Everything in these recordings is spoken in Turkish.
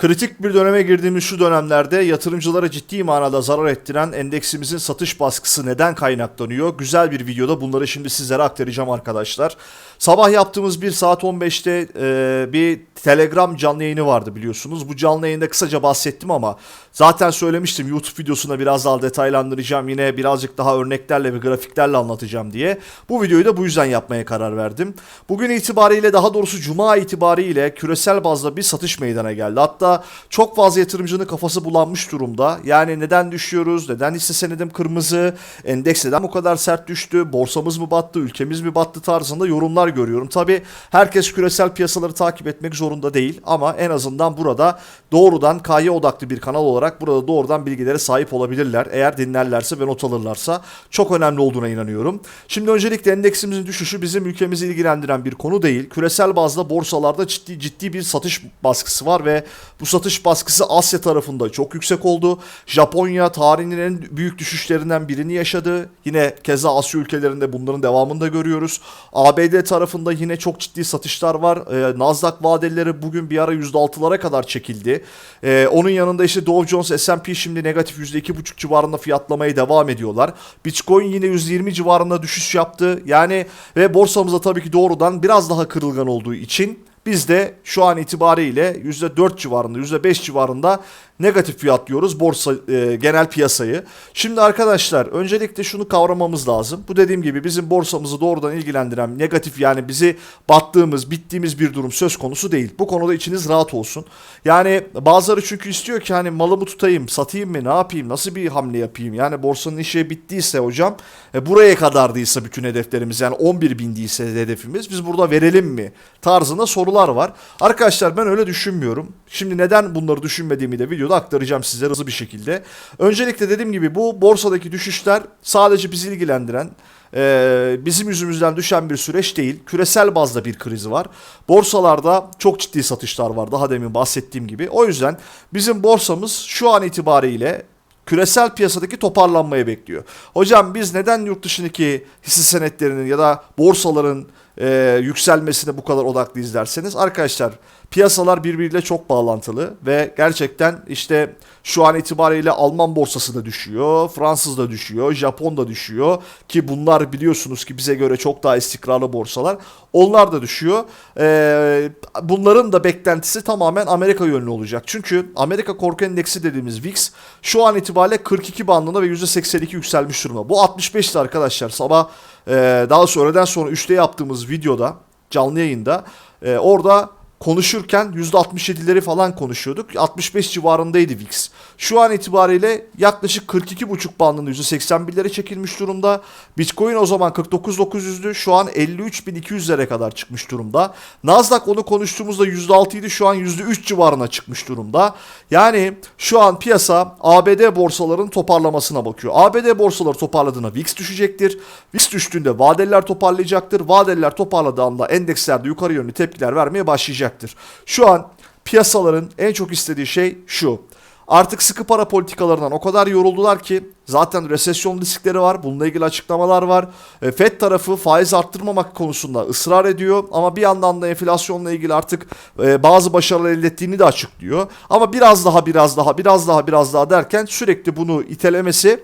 Kritik bir döneme girdiğimiz şu dönemlerde yatırımcılara ciddi manada zarar ettiren endeksimizin satış baskısı neden kaynaklanıyor? Güzel bir videoda bunları şimdi sizlere aktaracağım arkadaşlar. Sabah yaptığımız 1 saat 15'te e, bir Telegram canlı yayını vardı biliyorsunuz. Bu canlı yayında kısaca bahsettim ama zaten söylemiştim YouTube videosunda biraz daha detaylandıracağım. Yine birazcık daha örneklerle ve grafiklerle anlatacağım diye. Bu videoyu da bu yüzden yapmaya karar verdim. Bugün itibariyle daha doğrusu Cuma itibariyle küresel bazda bir satış meydana geldi. Hatta çok fazla yatırımcının kafası bulanmış durumda. Yani neden düşüyoruz? Neden hisse senedim kırmızı? Endeks neden bu kadar sert düştü? Borsamız mı battı? Ülkemiz mi battı tarzında yorumlar görüyorum. Tabi herkes küresel piyasaları takip etmek zorunda değil ama en azından burada doğrudan KY odaklı bir kanal olarak burada doğrudan bilgilere sahip olabilirler. Eğer dinlerlerse ve not alırlarsa çok önemli olduğuna inanıyorum. Şimdi öncelikle endeksimizin düşüşü bizim ülkemizi ilgilendiren bir konu değil. Küresel bazda borsalarda ciddi ciddi bir satış baskısı var ve bu satış baskısı Asya tarafında çok yüksek oldu. Japonya tarihinin en büyük düşüşlerinden birini yaşadı. Yine keza Asya ülkelerinde bunların devamını da görüyoruz. ABD tarafında yine çok ciddi satışlar var. Ee, Nasdaq vadeleri bugün bir ara %6'lara kadar çekildi. Ee, onun yanında işte Dow Jones, S&P şimdi negatif %2,5 civarında fiyatlamaya devam ediyorlar. Bitcoin yine %20 civarında düşüş yaptı. Yani ve borsamızda tabii ki doğrudan biraz daha kırılgan olduğu için biz de şu an itibariyle %4 civarında, %5 civarında negatif fiyatlıyoruz borsa e, genel piyasayı. Şimdi arkadaşlar öncelikle şunu kavramamız lazım. Bu dediğim gibi bizim borsamızı doğrudan ilgilendiren negatif yani bizi battığımız, bittiğimiz bir durum söz konusu değil. Bu konuda içiniz rahat olsun. Yani bazıları çünkü istiyor ki hani malımı tutayım, satayım mı, ne yapayım, nasıl bir hamle yapayım? Yani borsanın işi bittiyse hocam, e, buraya kadardıysa bütün hedeflerimiz yani 11 bindiyse hedefimiz biz burada verelim mi? Tarzında sorular var. Arkadaşlar ben öyle düşünmüyorum. Şimdi neden bunları düşünmediğimi de videoda aktaracağım size hızlı bir şekilde. Öncelikle dediğim gibi bu borsadaki düşüşler sadece bizi ilgilendiren e, bizim yüzümüzden düşen bir süreç değil. Küresel bazda bir kriz var. Borsalarda çok ciddi satışlar var daha demin bahsettiğim gibi. O yüzden bizim borsamız şu an itibariyle küresel piyasadaki toparlanmayı bekliyor. Hocam biz neden yurt dışındaki hisse senetlerinin ya da borsaların e, yükselmesine bu kadar odaklıyız derseniz arkadaşlar piyasalar birbiriyle çok bağlantılı ve gerçekten işte şu an itibariyle Alman borsası da düşüyor, Fransız da düşüyor, Japon da düşüyor ki bunlar biliyorsunuz ki bize göre çok daha istikrarlı borsalar. Onlar da düşüyor. Ee, bunların da beklentisi tamamen Amerika yönlü olacak. Çünkü Amerika korku endeksi dediğimiz VIX şu an itibariyle 42 bandında ve %82 yükselmiş durumda. Bu 65'ti arkadaşlar. Sabah e, daha sonra sonra 3'te yaptığımız videoda canlı yayında e, orada konuşurken %67'leri falan konuşuyorduk. 65 civarındaydı VIX. Şu an itibariyle yaklaşık 42,5 bandında %81'lere çekilmiş durumda. Bitcoin o zaman 49.900'dü. Şu an 53.200'lere kadar çıkmış durumda. Nasdaq onu konuştuğumuzda %6 idi. Şu an %3 civarına çıkmış durumda. Yani şu an piyasa ABD borsalarının toparlamasına bakıyor. ABD borsaları toparladığında VIX düşecektir. VIX düştüğünde vadeliler toparlayacaktır. Vadeliler toparladığında endekslerde yukarı yönlü tepkiler vermeye başlayacak olacaktır. Şu an piyasaların en çok istediği şey şu. Artık sıkı para politikalarından o kadar yoruldular ki zaten resesyon riskleri var. Bununla ilgili açıklamalar var. E, Fed tarafı faiz arttırmamak konusunda ısrar ediyor ama bir yandan da enflasyonla ilgili artık e, bazı başarılar elde ettiğini de açıklıyor. Ama biraz daha biraz daha biraz daha biraz daha derken sürekli bunu itelemesi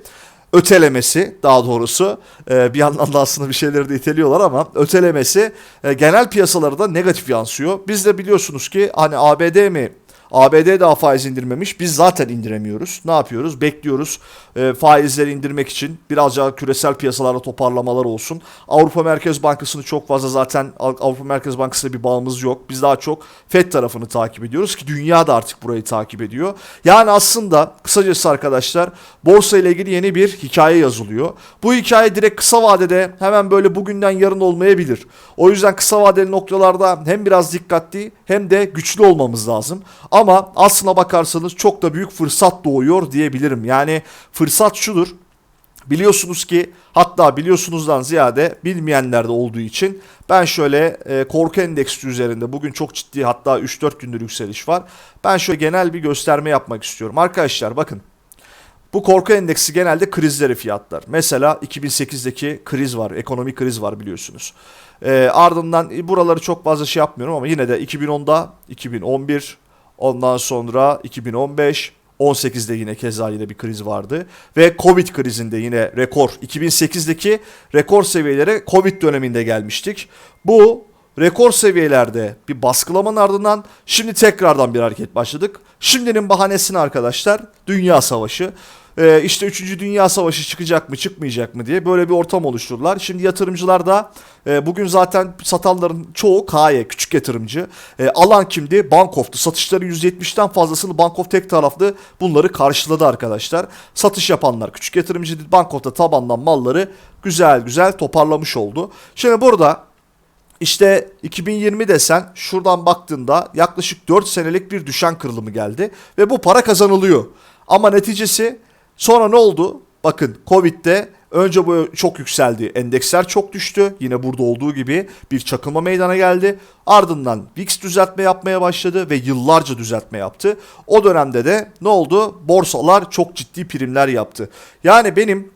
ötelemesi daha doğrusu e, bir yandan da aslında bir şeyleri de iteliyorlar ama ötelemesi e, genel piyasalara da negatif yansıyor. Biz de biliyorsunuz ki hani ABD mi ABD daha faiz indirmemiş. Biz zaten indiremiyoruz. Ne yapıyoruz? Bekliyoruz e, faizleri indirmek için. Biraz daha küresel piyasalarda toparlamalar olsun. Avrupa Merkez Bankası'nı çok fazla zaten Avrupa Merkez Bankası'yla bir bağımız yok. Biz daha çok FED tarafını takip ediyoruz ki dünya da artık burayı takip ediyor. Yani aslında kısacası arkadaşlar borsa ile ilgili yeni bir hikaye yazılıyor. Bu hikaye direkt kısa vadede hemen böyle bugünden yarın olmayabilir. O yüzden kısa vadeli noktalarda hem biraz dikkatli hem de güçlü olmamız lazım. Ama aslına bakarsanız çok da büyük fırsat doğuyor diyebilirim. Yani fırsat şudur. Biliyorsunuz ki hatta biliyorsunuzdan ziyade bilmeyenler de olduğu için ben şöyle e, korku endeksi üzerinde bugün çok ciddi hatta 3-4 gündür yükseliş var. Ben şöyle genel bir gösterme yapmak istiyorum. Arkadaşlar bakın bu korku endeksi genelde krizleri fiyatlar. Mesela 2008'deki kriz var, ekonomik kriz var biliyorsunuz. E, ardından buraları çok fazla şey yapmıyorum ama yine de 2010'da, 2011, Ondan sonra 2015, 18'de yine keza yine bir kriz vardı. Ve Covid krizinde yine rekor. 2008'deki rekor seviyelere Covid döneminde gelmiştik. Bu rekor seviyelerde bir baskılamanın ardından şimdi tekrardan bir hareket başladık. Şimdinin bahanesini arkadaşlar Dünya Savaşı. Ee, işte 3. Dünya Savaşı çıkacak mı çıkmayacak mı diye böyle bir ortam oluşturdular. Şimdi yatırımcılar da e, bugün zaten satanların çoğu KY küçük yatırımcı. E, alan kimdi? Bankof'tu. Satışları %70'den fazlasını Bankof tek taraflı bunları karşıladı arkadaşlar. Satış yapanlar küçük yatırımcı Bankof'ta tabandan malları güzel güzel toparlamış oldu. Şimdi burada işte 2020 desen şuradan baktığında yaklaşık 4 senelik bir düşen kırılımı geldi ve bu para kazanılıyor. Ama neticesi sonra ne oldu? Bakın Covid'de önce bu çok yükseldi. Endeksler çok düştü. Yine burada olduğu gibi bir çakılma meydana geldi. Ardından VIX düzeltme yapmaya başladı ve yıllarca düzeltme yaptı. O dönemde de ne oldu? Borsalar çok ciddi primler yaptı. Yani benim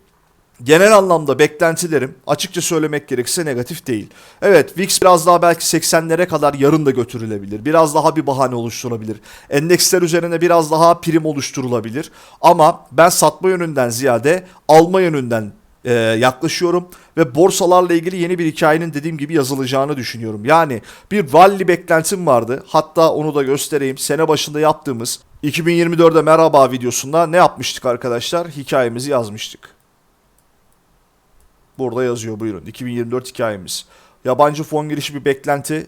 genel anlamda beklentilerim açıkça söylemek gerekirse negatif değil. Evet VIX biraz daha belki 80'lere kadar yarın da götürülebilir. Biraz daha bir bahane oluşturulabilir. Endeksler üzerine biraz daha prim oluşturulabilir. Ama ben satma yönünden ziyade alma yönünden e, yaklaşıyorum ve borsalarla ilgili yeni bir hikayenin dediğim gibi yazılacağını düşünüyorum. Yani bir rally beklentim vardı. Hatta onu da göstereyim. Sene başında yaptığımız 2024'de merhaba videosunda ne yapmıştık arkadaşlar? Hikayemizi yazmıştık. Burada yazıyor buyurun. 2024 hikayemiz. Yabancı fon girişi bir beklenti.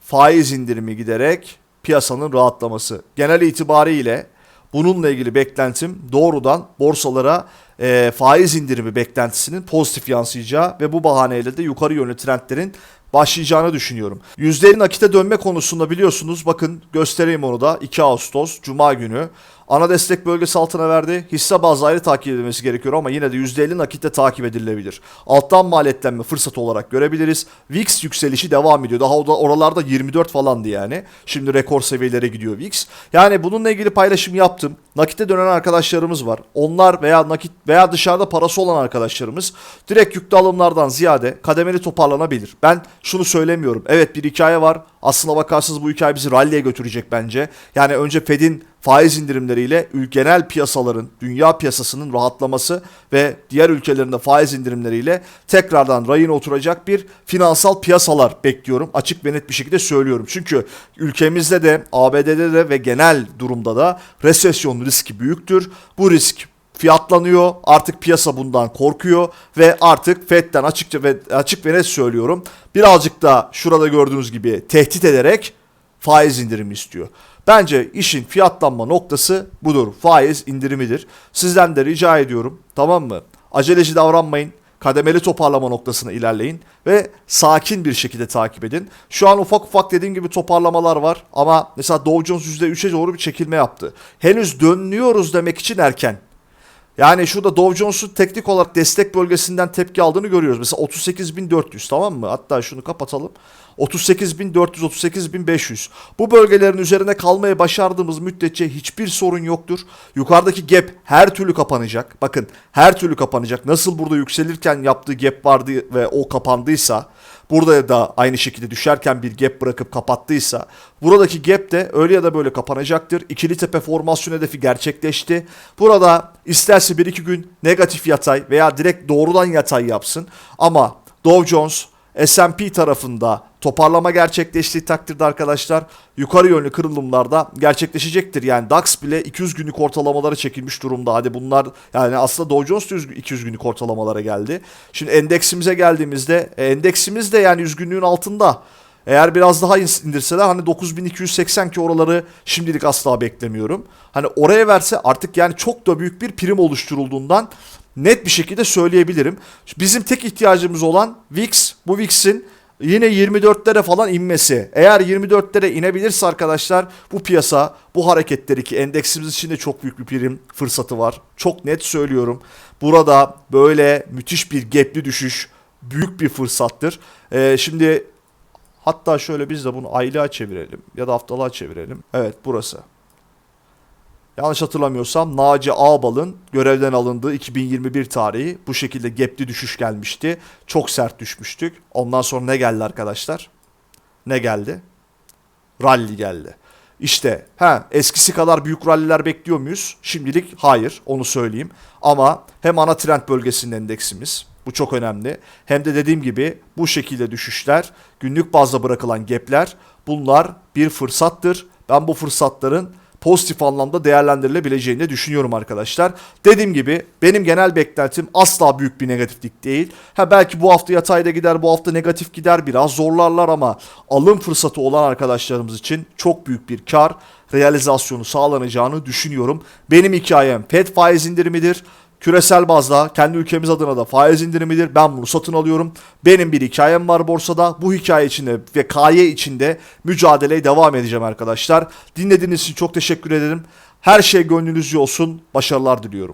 Faiz indirimi giderek piyasanın rahatlaması. Genel itibariyle bununla ilgili beklentim doğrudan borsalara e, faiz indirimi beklentisinin pozitif yansıyacağı ve bu bahaneyle de yukarı yönlü trendlerin başlayacağını düşünüyorum. Yüzdenin nakite dönme konusunda biliyorsunuz bakın göstereyim onu da 2 Ağustos Cuma günü ana destek bölgesi altına verdi. Hisse bazlı ayrı takip edilmesi gerekiyor ama yine de %50 nakitte takip edilebilir. Alttan maliyetlenme fırsatı olarak görebiliriz. VIX yükselişi devam ediyor. Daha oralarda 24 falandı yani. Şimdi rekor seviyelere gidiyor VIX. Yani bununla ilgili paylaşım yaptım. Nakite dönen arkadaşlarımız var. Onlar veya nakit veya dışarıda parası olan arkadaşlarımız direkt yüklü alımlardan ziyade kademeli toparlanabilir. Ben şunu söylemiyorum. Evet bir hikaye var. Aslına bakarsanız bu hikaye bizi rally'e götürecek bence. Yani önce Fed'in faiz indirimleriyle genel piyasaların, dünya piyasasının rahatlaması ve diğer ülkelerinde faiz indirimleriyle tekrardan rayına oturacak bir finansal piyasalar bekliyorum. Açık ve net bir şekilde söylüyorum. Çünkü ülkemizde de, ABD'de de ve genel durumda da resesyon riski büyüktür. Bu risk fiyatlanıyor. Artık piyasa bundan korkuyor ve artık Fed'den açıkça ve açık ve net söylüyorum. Birazcık da şurada gördüğünüz gibi tehdit ederek faiz indirimi istiyor. Bence işin fiyatlanma noktası budur. Faiz indirimidir. Sizden de rica ediyorum tamam mı? Aceleci davranmayın. Kademeli toparlama noktasına ilerleyin ve sakin bir şekilde takip edin. Şu an ufak ufak dediğim gibi toparlamalar var ama mesela Dow Jones %3'e doğru bir çekilme yaptı. Henüz dönüyoruz demek için erken. Yani şurada Dow Jones'un teknik olarak destek bölgesinden tepki aldığını görüyoruz. Mesela 38.400 tamam mı? Hatta şunu kapatalım. 38.400, 38.500. Bu bölgelerin üzerine kalmaya başardığımız müddetçe hiçbir sorun yoktur. Yukarıdaki gap her türlü kapanacak. Bakın her türlü kapanacak. Nasıl burada yükselirken yaptığı gap vardı ve o kapandıysa burada da aynı şekilde düşerken bir gap bırakıp kapattıysa buradaki gap de öyle ya da böyle kapanacaktır. İkili tepe formasyon hedefi gerçekleşti. Burada isterse 1-2 gün negatif yatay veya direkt doğrudan yatay yapsın ama Dow Jones S&P tarafında toparlama gerçekleştiği takdirde arkadaşlar yukarı yönlü kırılımlarda gerçekleşecektir. Yani DAX bile 200 günlük ortalamaları çekilmiş durumda. Hadi bunlar yani aslında Dow Jones da 200 günlük ortalamalara geldi. Şimdi endeksimize geldiğimizde e, endeksimiz de yani 100 günlüğün altında. Eğer biraz daha indirseler hani 9280 ki oraları şimdilik asla beklemiyorum. Hani oraya verse artık yani çok da büyük bir prim oluşturulduğundan net bir şekilde söyleyebilirim. Bizim tek ihtiyacımız olan VIX. Bu VIX'in yine 24'lere falan inmesi. Eğer 24'lere inebilirse arkadaşlar bu piyasa bu hareketleri ki endeksimiz için de çok büyük bir prim fırsatı var. Çok net söylüyorum. Burada böyle müthiş bir gapli düşüş büyük bir fırsattır. Ee, şimdi hatta şöyle biz de bunu aylığa çevirelim ya da haftalığa çevirelim. Evet burası. Yanlış hatırlamıyorsam Naci Ağbal'ın görevden alındığı 2021 tarihi bu şekilde gapli düşüş gelmişti. Çok sert düşmüştük. Ondan sonra ne geldi arkadaşlar? Ne geldi? Rally geldi. İşte ha eskisi kadar büyük ralliler bekliyor muyuz? Şimdilik hayır onu söyleyeyim. Ama hem ana trend bölgesinin endeksimiz bu çok önemli. Hem de dediğim gibi bu şekilde düşüşler, günlük bazda bırakılan gapler bunlar bir fırsattır. Ben bu fırsatların pozitif anlamda değerlendirilebileceğini de düşünüyorum arkadaşlar. Dediğim gibi benim genel beklentim asla büyük bir negatiflik değil. Ha belki bu hafta yatayda gider, bu hafta negatif gider biraz zorlarlar ama alım fırsatı olan arkadaşlarımız için çok büyük bir kar realizasyonu sağlanacağını düşünüyorum. Benim hikayem FED faiz indirimidir. Küresel bazda kendi ülkemiz adına da faiz indirimidir. Ben bunu satın alıyorum. Benim bir hikayem var borsada. Bu hikaye içinde ve KY içinde mücadeleye devam edeceğim arkadaşlar. Dinlediğiniz için çok teşekkür ederim. Her şey gönlünüzce olsun. Başarılar diliyorum.